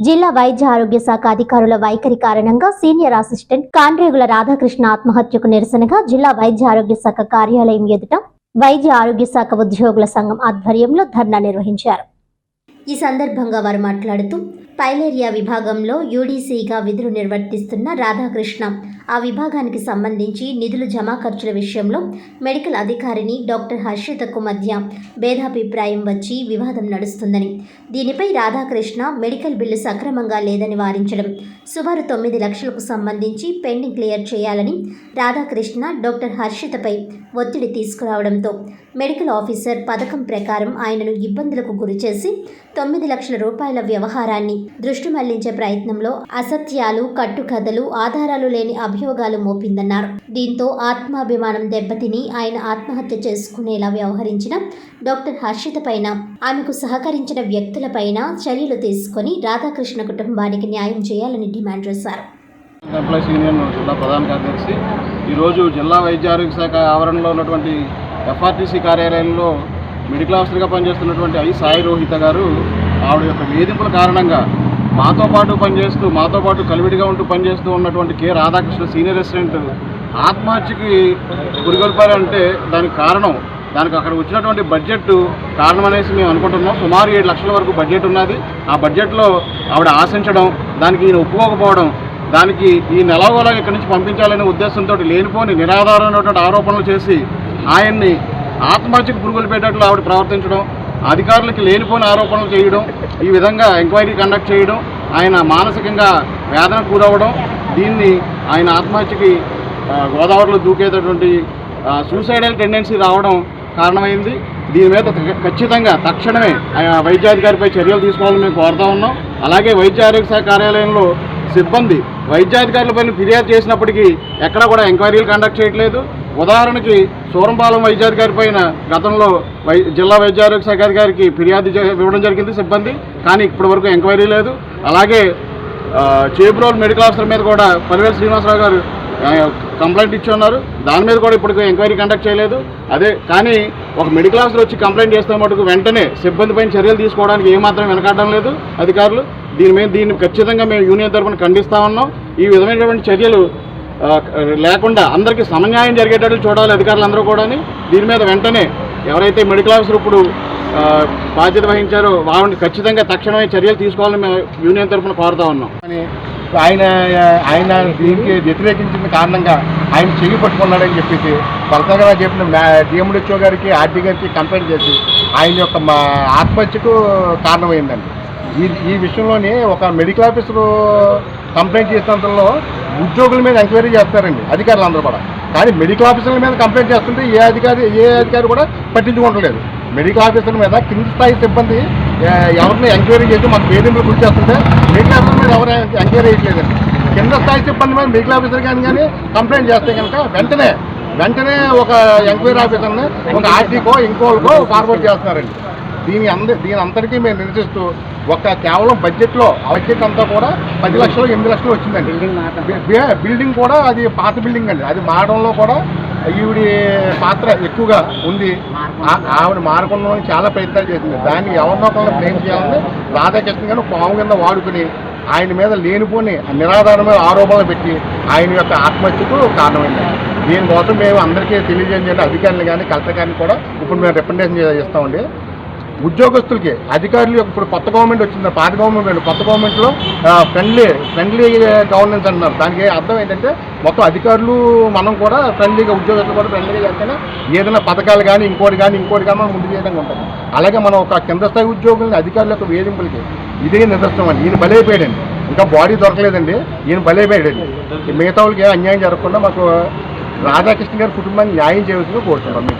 జిల్లా వైద్య ఆరోగ్య శాఖ అధికారుల వైఖరి కారణంగా సీనియర్ అసిస్టెంట్ కాండ్రేగుల రాధాకృష్ణ ఆత్మహత్యకు నిరసనగా జిల్లా వైద్య ఆరోగ్య శాఖ కార్యాలయం ఎదుట వైద్య ఆరోగ్య శాఖ ఉద్యోగుల సంఘం ఆధ్వర్యంలో ధర్నా నిర్వహించారు. ఈ సందర్భంగా వారు మాట్లాడుతూ పైలేరియా విభాగంలో యూడీసీగా విధులు నిర్వర్తిస్తున్న రాధాకృష్ణ ఆ విభాగానికి సంబంధించి నిధులు జమా ఖర్చుల విషయంలో మెడికల్ అధికారిని డాక్టర్ హర్షితకు మధ్య భేదాభిప్రాయం వచ్చి వివాదం నడుస్తుందని. దీనిపై రాధాకృష్ణ మెడికల్ బిల్లు సక్రమంగా లేదని వారించడం సుమారు తొమ్మిది లక్షలకు సంబంధించి పెండింగ్ క్లియర్ చేయాలని రాధాకృష్ణ డాక్టర్ హర్షితపై ఒత్తిడి తీసుకురావడంతో మెడికల్ ఆఫీసర్ పథకం ప్రకారం ఆయనను ఇబ్బందులకు గురిచేసి తొమ్మిది లక్షల రూపాయల వ్యవహారాన్ని దృష్టి మళ్ళించే ప్రయత్నంలో అసత్యాలు కట్టుకథలు ఆధారాలు లేని అభి అభియోగాలు మోపిందన్నారు. దీంతో ఆత్మాభిమానం దెబ్బతిని ఆయన ఆత్మహత్య చేసుకునేలా వ్యవహరించిన డాక్టర్ హర్షిత పైన ఆమెకు సహకరించిన వ్యక్తులపైన చర్యలు తీసుకొని రాధాకృష్ణ కుటుంబానికి న్యాయం చేయాలని డిమాండ్ చేశారు. ఎంప్లాయీస్ యూనియన్ జిల్లా ప్రధాన కార్యదర్శి ఈరోజు జిల్లా వైద్య ఆరోగ్య శాఖ ఆవరణలో ఉన్నటువంటి ఎఫ్ఆర్టీసీ కార్యాలయంలో మెడికల్ ఆఫీసర్గా పనిచేస్తున్నటువంటి ఐ సాయి రోహిత గారు ఆవిడ యొక్క వేధింపుల కారణంగా మాతో పాటు పనిచేస్తూ మాతో పాటు కలివిడిగా ఉంటూ పనిచేస్తూ ఉన్నటువంటి కె. రాధాకృష్ణ సీనియర్ రెసిడెంట్ ఆత్మహత్యకి గురిగొల్పారంటే దానికి కారణం దానికి అక్కడ వచ్చినటువంటి బడ్జెట్ కారణం అనేసి మేము అనుకుంటున్నాం. సుమారు ఏడు లక్షల వరకు బడ్జెట్ ఉన్నది. ఆ బడ్జెట్లో ఆవిడ ఆశించడం దానికి ఈయన ఒప్పుకోకపోవడం దానికి ఈ నెలగోలా ఇక్కడి నుంచి పంపించాలనే ఉద్దేశంతో లేనిపోని నిరాధారమైనటువంటి ఆరోపణలు చేసి ఆయన్ని ఆత్మహత్యకు పురుగులు పెట్టేట్లు ఆవిడ ప్రవర్తించడం అధికారులకి లేనిపోని ఆరోపణలు చేయడం ఈ విధంగా ఎంక్వైరీ కండక్ట్ చేయడం ఆయన మానసికంగా వేదన కూరవడం దీన్ని ఆయన ఆత్మహత్యకి గోదావరిలో దూకేటటువంటి సూసైడల్ టెండెన్సీ రావడం కారణమైంది. దీని మీద ఖచ్చితంగా తక్షణమే వైద్యాధికారిపై చర్యలు తీసుకోవాలని మేము కోరుతా ఉన్నాం. అలాగే వైద్య ఆరోగ్య శాఖ కార్యాలయంలో సిబ్బంది వైద్యాధికారులపైన ఫిర్యాదు చేసినప్పటికీ ఎక్కడా కూడా ఎంక్వైరీలు కండక్ట్ చేయట్లేదు. ఉదాహరణకి సూరంపాలెం వైద్యాధికారి పైన గతంలో వై జిల్లా వైద్యారోగ్య శాఖ అధికారికి ఫిర్యాదు ఇవ్వడం జరిగింది సిబ్బంది. కానీ ఇప్పటి వరకు ఎంక్వైరీ లేదు. అలాగే చేబ్రోల్ మెడికల్ ఆఫీసర్ మీద కూడా పరివేల్ శ్రీనివాసరావు గారు కంప్లైంట్ ఇచ్చి ఉన్నారు. దాని మీద కూడా ఇప్పటికీ ఎంక్వైరీ కండక్ట్ చేయలేదు. అదే కానీ ఒక మెడికల్ ఆఫీసర్ వచ్చి కంప్లైంట్ చేస్తే మటుకు వెంటనే సిబ్బంది పైన చర్యలు తీసుకోవడానికి ఏమాత్రం వెనకాడడం లేదు అధికారులు. దీని మీద దీన్ని ఖచ్చితంగా మేము యూనియన్ తరఫున ఖండిస్తా ఉన్నాం. ఈ విధమైనటువంటి చర్యలు లేకుండా అందరికీ సమన్యాయం జరిగేటట్లు చూడాలి అధికారులు అందరూ కూడా దీని మీద వెంటనే ఎవరైతే మెడికల్ ఆఫీసర్ ఇప్పుడు బాధ్యత వహించారో వాళ్ళని ఖచ్చితంగా తక్షణమే చర్యలు తీసుకోవాలని మేము యూనియన్ తరఫున కోరుతా ఉన్నాం. అని ఆయన ఆయన దీనికి వ్యతిరేకించిన కారణంగా ఆయన చెయ్యి పట్టుకున్నాడని చెప్పేసి కొలతగా చెప్పిన డిఎండిహెచ్ఓ గారికి ఆర్డీ గారికి కంప్లైంట్ చేసి ఆయన యొక్క మా ఆత్మహత్యకు కారణమైందండి. ఈ ఈ విషయంలోని ఒక మెడికల్ ఆఫీసర్ కంప్లైంట్ చేసినంతలో ఉద్యోగుల మీద ఎంక్వైరీ చేస్తారండి అధికారులు అందరూ కూడా. కానీ మెడికల్ ఆఫీసర్ల మీద కంప్లైంట్ చేస్తుంటే ఏ అధికారి ఏ అధికారి కూడా పట్టించుకుంటలేదు మెడికల్ ఆఫీసర్ మీద కింది స్థాయి సిబ్బంది ఎవరిని ఎంక్వైరీ చేసి మాకు వేధింపులు గురి చేస్తుంటే మెడికల్ ఆఫీసర్ మీద ఎవరు ఎంక్వైరీ చేయట్లేదండి. కింద స్థాయి సిబ్బంది మీద మెడికల్ ఆఫీసర్ కానీ కానీ కంప్లైంట్ చేస్తే కనుక వెంటనే వెంటనే ఒక ఎంక్వైరీ ఆఫీసర్ని ఒక ఆర్టీకో ఇంకోకో ఫార్వర్డ్ చేస్తున్నారండి. దీని అంద దీని అంతటికీ మేము నిరసిస్తూ ఒక కేవలం బడ్జెట్లో బడ్జెట్ అంతా కూడా పది లక్షలు ఎనిమిది లక్షలు వచ్చిందండి. బి- బి- బిల్డింగ్ కూడా అది పాత బిల్డింగ్ అండి. అది మారడంలో కూడా ఈవిడి పాత్ర ఎక్కువగా ఉంది. ఆవిడ మారకుండా చాలా ప్రయత్నాలు చేసింది. దాన్ని ఎవరినో ఒకరిని బ్లేమ్ చేయాలని రాధాకృష్ణ గారు పాము కింద వాడుకుని ఆయన మీద లేనిపోని నిరాధారమైన ఆరోపణలు పెట్టి ఆయన యొక్క ఆత్మహత్యకు కారణమైంది. దీనికోసం మేము అందరికీ తెలియజేయండి అధికారులు కానీ కలెక్టర్ కానీ కూడా ఇప్పుడు మేము రిప్రజెంటేషన్ చేస్తామండి. ఉద్యోగస్తులకి అధికారులు ఇప్పుడు కొత్త గవర్నమెంట్ వచ్చింది పాత గవర్నమెంట్ కొత్త గవర్నమెంట్లో ఫ్రెండ్లీ ఫ్రెండ్లీ గవర్నెన్స్ అంటున్నారు. దానికి అర్థం ఏంటంటే మొత్తం అధికారులు మనం కూడా ఫ్రెండ్లీగా ఉద్యోగస్తులు కూడా ఫ్రెండ్లీగా చేస్తేనే ఏదైనా పథకాలు కానీ ఇంకోటి కానీ ఇంకోటి కానీ మనం ముందు చేయడానికి ఉంటుంది అలాగే మనం ఒక కింద స్థాయి ఉద్యోగులని అధికారుల యొక్క వేధింపులకి ఇదే నిదర్శనం అండి. ఈయన బలైపోయాడండి. ఇంకా బాడీ దొరకలేదండి. ఈయన బలైపోయాడండి. మిగతా వాళ్ళకి ఏ అన్యాయం జరగకుండా మాకు రాధాకృష్ణ గారి కుటుంబాన్ని న్యాయం చేయవలసిందిగా కోరుతున్నాం. మీకు